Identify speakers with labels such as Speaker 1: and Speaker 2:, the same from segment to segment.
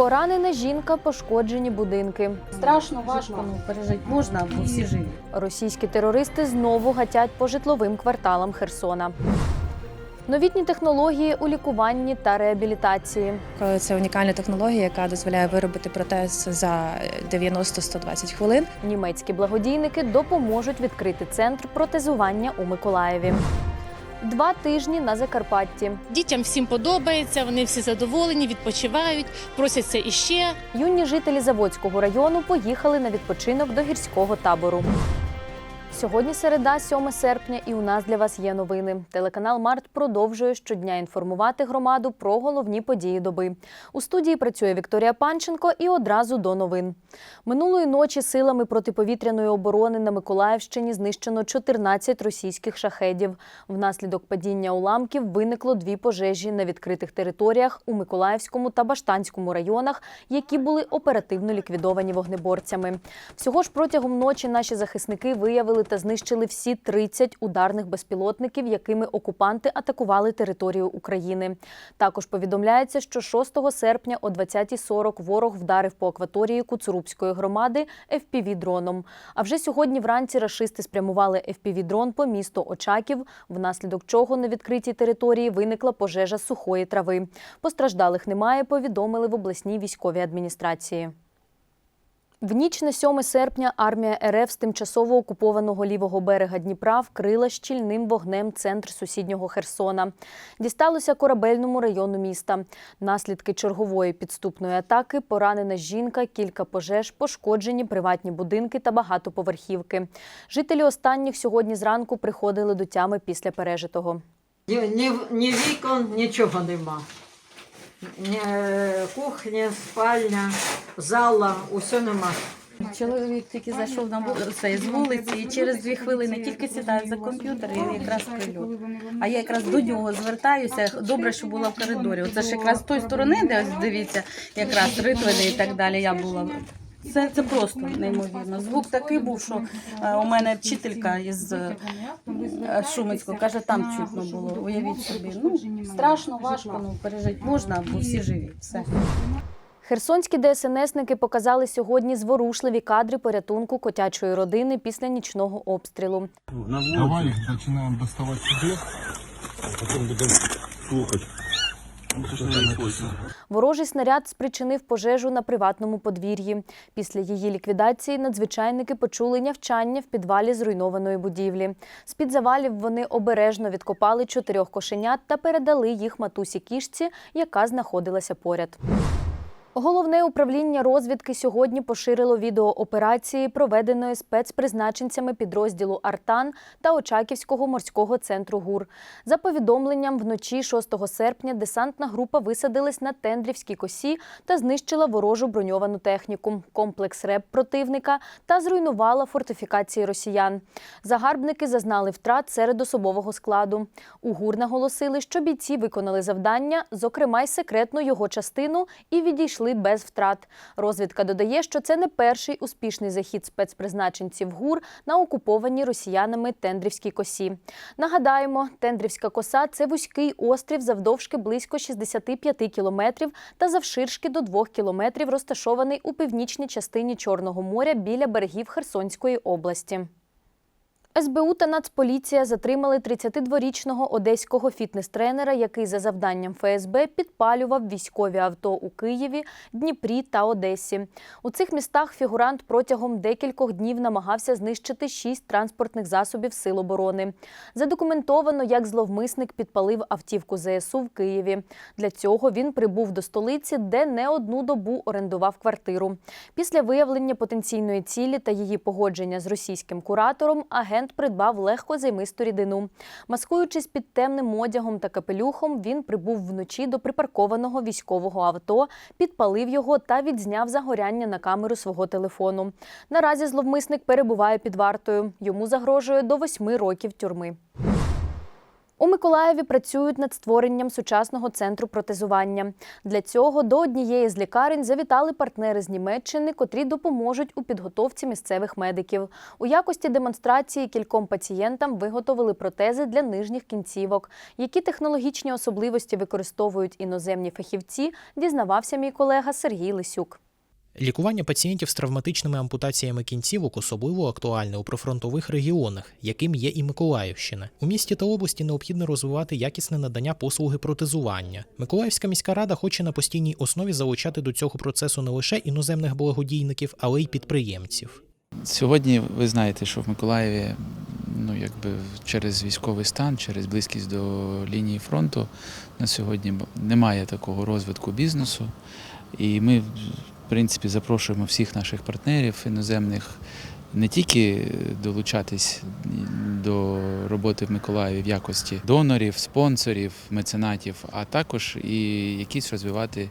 Speaker 1: Поранена жінка, пошкоджені будинки.
Speaker 2: Страшно, важко, ну пережити можна, бо всі живі.
Speaker 1: Російські терористи знову гатять по житловим кварталам Херсона. Новітні технології у лікуванні та реабілітації.
Speaker 3: Це унікальна технологія, яка дозволяє виробити протез за 90-120 хвилин.
Speaker 1: Німецькі благодійники допоможуть відкрити центр протезування у Миколаєві. Два тижні на Закарпатті.
Speaker 4: Дітям всім подобається, вони всі задоволені, відпочивають, просяться іще.
Speaker 1: Юні жителі Заводського району поїхали на відпочинок до гірського табору. Сьогодні середа, 7 серпня, і у нас для вас є новини. Телеканал Март продовжує щодня інформувати громаду про головні події доби. У студії працює Вікторія Панченко і одразу до новин. Минулої ночі силами протиповітряної оборони на Миколаївщині знищено 14 російських шахедів. Внаслідок падіння уламків виникло дві пожежі на відкритих територіях у Миколаївському та Баштанському районах, які були оперативно ліквідовані вогнеборцями. Всього ж протягом ночі наші захисники виявили та знищили всі 30 ударних безпілотників, якими окупанти атакували територію України. Також повідомляється, що 6 серпня о 20.40 ворог вдарив по акваторії Куцурубської громади FPV-дроном. А вже сьогодні вранці рашисти спрямували FPV-дрон по місту Очаків, внаслідок чого на відкритій території виникла пожежа сухої трави. Постраждалих немає, повідомили в обласній військовій адміністрації. В ніч на 7 серпня армія РФ з тимчасово окупованого лівого берега Дніпра вкрила щільним вогнем центр сусіднього Херсона. Дісталося корабельному району міста. Наслідки чергової підступної атаки поранена жінка, кілька пожеж, пошкоджені приватні будинки та багатоповерхівки. Жителі останніх сьогодні зранку приходили до тями після пережитого.
Speaker 5: Ні, ні, ні вікон, нічого нема. Е, кухня, спальня, зала, усе нема.
Speaker 2: Чоловік тільки зайшов на вулицю з вулиці і через дві хвилини тільки сідає за комп'ютер і якраз прильот. А я якраз до нього звертаюся. Добре, що була в коридорі. Оце ж якраз з тої сторони, де ось дивіться, якраз ритвини і так далі. Я була. Це, це просто неймовірно. Звук такий був, що е, у мене вчителька із е, Шумицького каже, там чутно було. Уявіть собі. Ну страшно, важко, ну пережити можна, бо всі живі. Все.
Speaker 1: Херсонські ДСНСники показали сьогодні зворушливі кадри порятунку котячої родини після нічного обстрілу.
Speaker 6: Давай начинаем доставать себе.
Speaker 7: Потім будемо слухати.
Speaker 1: Ворожий снаряд спричинив пожежу на приватному подвір'ї. Після її ліквідації надзвичайники почули нявчання в підвалі зруйнованої будівлі. З-під завалів вони обережно відкопали чотирьох кошенят та передали їх матусі кішці, яка знаходилася поряд. Головне управління розвідки сьогодні поширило відео операції, проведеної спецпризначенцями підрозділу Артан та Очаківського морського центру ГУР. За повідомленням, вночі 6 серпня десантна група висадилась на Тендрівській косі та знищила ворожу броньовану техніку, комплекс РЕП противника та зруйнувала фортифікації росіян. Загарбники зазнали втрат серед особового складу. У ГУР наголосили, що бійці виконали завдання, зокрема й секретну його частину, і відійшли без втрат. Розвідка додає, що це не перший успішний захід спецпризначенців ГУР на окупованій росіянами Тендрівській косі. Нагадаємо, Тендрівська коса це вузький острів завдовжки близько 65 кілометрів та завширшки до 2 кілометрів, розташований у північній частині Чорного моря біля берегів Херсонської області. СБУ та Нацполіція затримали 32-річного одеського фітнес-тренера, який за завданням ФСБ підпалював військові авто у Києві, Дніпрі та Одесі. У цих містах фігурант протягом декількох днів намагався знищити шість транспортних засобів Сил оборони. Задокументовано, як зловмисник підпалив автівку ЗСУ в Києві. Для цього він прибув до столиці, де не одну добу орендував квартиру. Після виявлення потенційної цілі та її погодження з російським куратором, агент придбав легко займисту рідину. Маскуючись під темним одягом та капелюхом, він прибув вночі до припаркованого військового авто, підпалив його та відзняв загоряння на камеру свого телефону. Наразі зловмисник перебуває під вартою. Йому загрожує до восьми років тюрми. У Миколаєві працюють над створенням сучасного центру протезування. Для цього до однієї з лікарень завітали партнери з Німеччини, котрі допоможуть у підготовці місцевих медиків. У якості демонстрації кільком пацієнтам виготовили протези для нижніх кінцівок. Які технологічні особливості використовують іноземні фахівці, дізнавався мій колега Сергій Лисюк.
Speaker 8: Лікування пацієнтів з травматичними ампутаціями кінцівок особливо актуальне у прифронтових регіонах, яким є і Миколаївщина. У місті та області необхідно розвивати якісне надання послуги протезування. Миколаївська міська рада хоче на постійній основі залучати до цього процесу не лише іноземних благодійників, але й підприємців.
Speaker 9: Сьогодні ви знаєте, що в Миколаєві ну, якби через військовий стан, через близькість до лінії фронту на сьогодні немає такого розвитку бізнесу. І ми, принципі, запрошуємо всіх наших партнерів іноземних не тільки долучатись до роботи в Миколаєві в якості донорів, спонсорів, меценатів, а також і якісь розвивати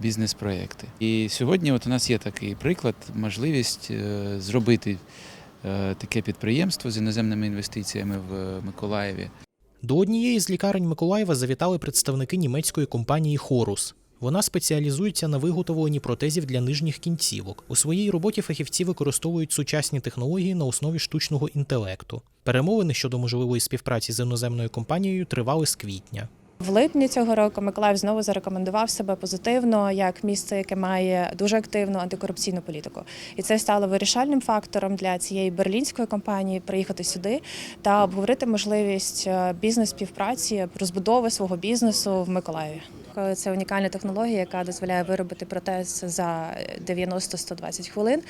Speaker 9: бізнес-проекти. І сьогодні от у нас є такий приклад, можливість е, зробити е, таке підприємство з іноземними інвестиціями в Миколаєві.
Speaker 8: До однієї з лікарень Миколаєва завітали представники німецької компанії Хорус. Вона спеціалізується на виготовленні протезів для нижніх кінцівок. У своїй роботі фахівці використовують сучасні технології на основі штучного інтелекту. Перемовини щодо можливої співпраці з іноземною компанією тривали з квітня.
Speaker 3: В липні цього року Миколаїв знову зарекомендував себе позитивно як місце, яке має дуже активну антикорупційну політику. І це стало вирішальним фактором для цієї берлінської компанії приїхати сюди та обговорити можливість е, бізнес-співпраці, розбудови свого бізнесу в Миколаєві. Це унікальна технологія, яка дозволяє виробити протез за 90-120 хвилин.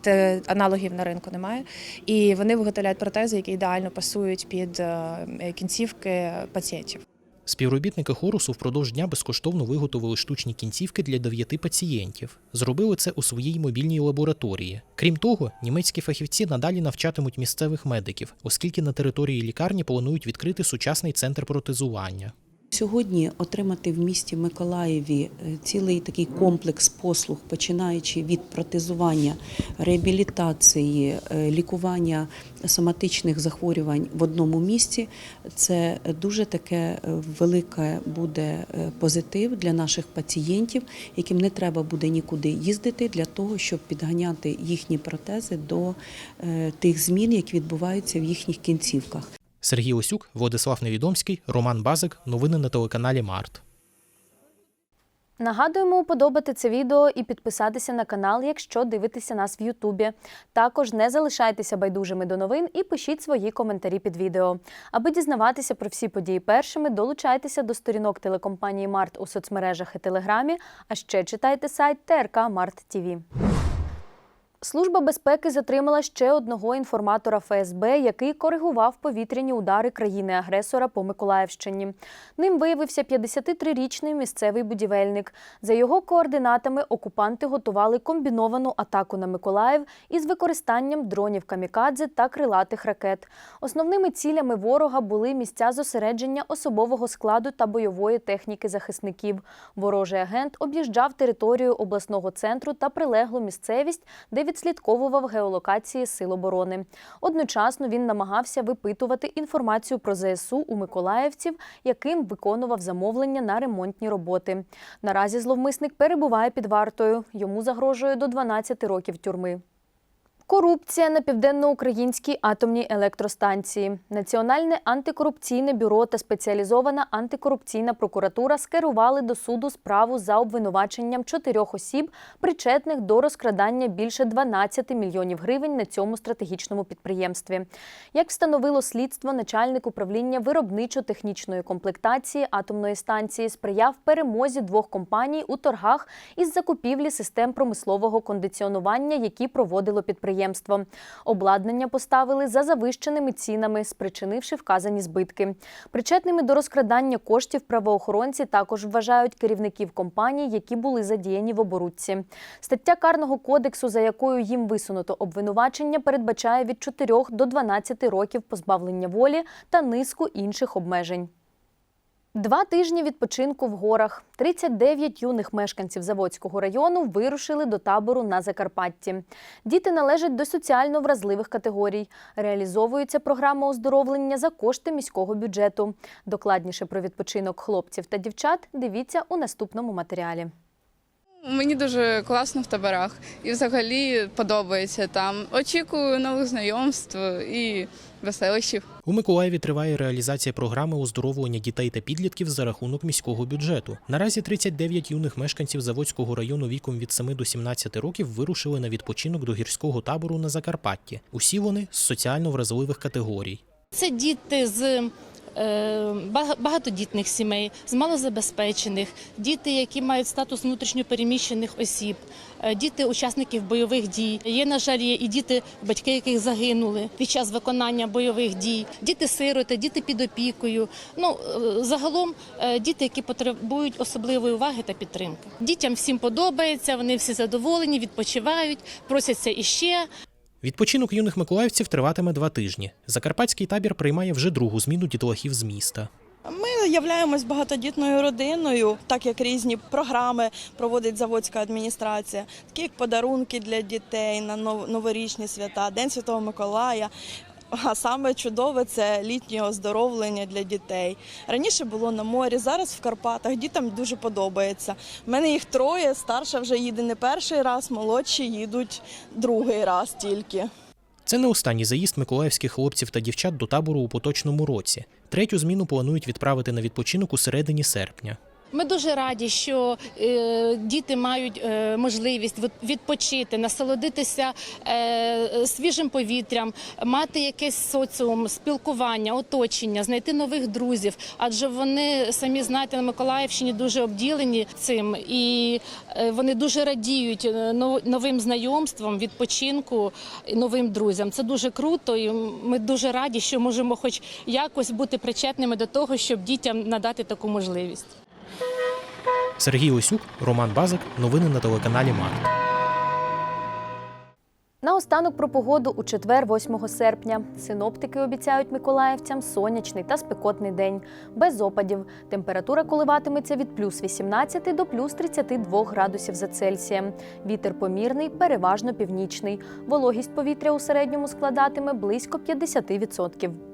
Speaker 3: Те- Аналогів на ринку немає. І вони виготовляють протези, які ідеально пасують під е, кінцівки пацієнтів.
Speaker 8: Співробітники хорусу впродовж дня безкоштовно виготовили штучні кінцівки для дев'яти пацієнтів. Зробили це у своїй мобільній лабораторії. Крім того, німецькі фахівці надалі навчатимуть місцевих медиків, оскільки на території лікарні планують відкрити сучасний центр протезування.
Speaker 10: Сьогодні отримати в місті Миколаєві е, цілий такий комплекс послуг, починаючи від протезування, реабілітації, е, лікування соматичних захворювань в одному місці, це дуже таке е, велике буде позитив для наших пацієнтів, яким не треба буде нікуди їздити для того, щоб підганяти їхні протези до тих змін, які відбуваються в їхніх кінцівках.
Speaker 8: Сергій Осюк, Владислав Невідомський, Роман Базик. Новини на телеканалі Март.
Speaker 1: Нагадуємо уподобати це відео і підписатися на канал, якщо дивитеся нас в Ютубі. Також не залишайтеся байдужими до новин і пишіть свої коментарі під відео. Аби дізнаватися про всі події першими, долучайтеся до сторінок телекомпанії Март у соцмережах і Телеграмі, а ще читайте сайт ТРК Март ТІВІ. Служба безпеки затримала ще одного інформатора ФСБ, який коригував повітряні удари країни-агресора по Миколаївщині. Ним виявився 53-річний місцевий будівельник. За його координатами окупанти готували комбіновану атаку на Миколаїв із використанням дронів камікадзе та крилатих ракет. Основними цілями ворога були місця зосередження особового складу та бойової техніки захисників. Ворожий агент об'їжджав територію обласного центру та прилеглу місцевість, де відслідковував геолокації сил оборони. Одночасно він намагався випитувати інформацію про ЗСУ у миколаївців, яким виконував замовлення на ремонтні роботи. Наразі зловмисник перебуває під вартою. Йому загрожує до 12 років тюрми. Корупція на південноукраїнській атомній електростанції. Національне антикорупційне бюро та спеціалізована антикорупційна прокуратура скерували до суду справу за обвинуваченням чотирьох осіб, причетних до розкрадання більше 12 мільйонів гривень на цьому стратегічному підприємстві. Як встановило слідство, начальник управління виробничо-технічної комплектації атомної станції сприяв перемозі двох компаній у торгах із закупівлі систем промислового кондиціонування, які проводило підприємство. Обладнання поставили за завищеними цінами, спричинивши вказані збитки. Причетними до розкрадання коштів правоохоронці також вважають керівників компаній, які були задіяні в оборудці. Стаття карного кодексу, за якою їм висунуто обвинувачення, передбачає від 4 до 12 років позбавлення волі та низку інших обмежень. Два тижні відпочинку в горах. 39 юних мешканців Заводського району вирушили до табору на Закарпатті. Діти належать до соціально вразливих категорій. Реалізовується програма оздоровлення за кошти міського бюджету. Докладніше про відпочинок хлопців та дівчат дивіться у наступному матеріалі.
Speaker 11: Мені дуже класно в таборах і взагалі подобається там. Очікую нових знайомств і веселищів.
Speaker 8: У Миколаєві триває реалізація програми оздоровлення дітей та підлітків за рахунок міського бюджету. Наразі 39 юних мешканців Заводського району віком від 7 до 17 років вирушили на відпочинок до гірського табору на Закарпатті. Усі вони з соціально вразливих категорій.
Speaker 4: Це діти з е, багатодітних сімей, з малозабезпечених, діти, які мають статус внутрішньопереміщених осіб, діти учасників бойових дій. Є, на жаль, є і діти, батьки яких загинули під час виконання бойових дій, діти-сироти, діти під опікою. Ну е, загалом е, діти, які потребують особливої уваги та підтримки. Дітям всім подобається, вони всі задоволені, відпочивають, просяться іще.
Speaker 8: Відпочинок юних миколаївців триватиме два тижні. Закарпатський табір приймає вже другу зміну дітлахів з міста.
Speaker 12: Ми являємось багатодітною родиною, так як різні програми проводить заводська адміністрація, такі як подарунки для дітей на новорічні свята, День Святого Миколая. А саме чудове це літнє оздоровлення для дітей. Раніше було на морі, зараз в Карпатах. Дітям дуже подобається. У мене їх троє. Старша вже їде не перший раз, молодші їдуть другий раз тільки.
Speaker 8: Це не останній заїзд миколаївських хлопців та дівчат до табору у поточному році. Третю зміну планують відправити на відпочинок у середині серпня.
Speaker 4: Ми дуже раді, що е, діти мають е, можливість відпочити, насолодитися е, свіжим повітрям, мати якесь соціум, спілкування, оточення, знайти нових друзів. Адже вони самі знаєте на Миколаївщині дуже обділені цим, і вони дуже радіють новим знайомствам, відпочинку, новим друзям. Це дуже круто, і ми дуже раді, що можемо, хоч якось бути причетними до того, щоб дітям надати таку можливість.
Speaker 8: Сергій Осюк, Роман Базик. Новини на телеканалі Март.
Speaker 1: Наостанок про погоду у четвер, 8 серпня. Синоптики обіцяють миколаївцям сонячний та спекотний день, без опадів. Температура коливатиметься від плюс 18 до плюс 32 градусів за Цельсієм. Вітер помірний, переважно північний. Вологість повітря у середньому складатиме близько 50%.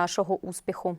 Speaker 1: нашого успіху.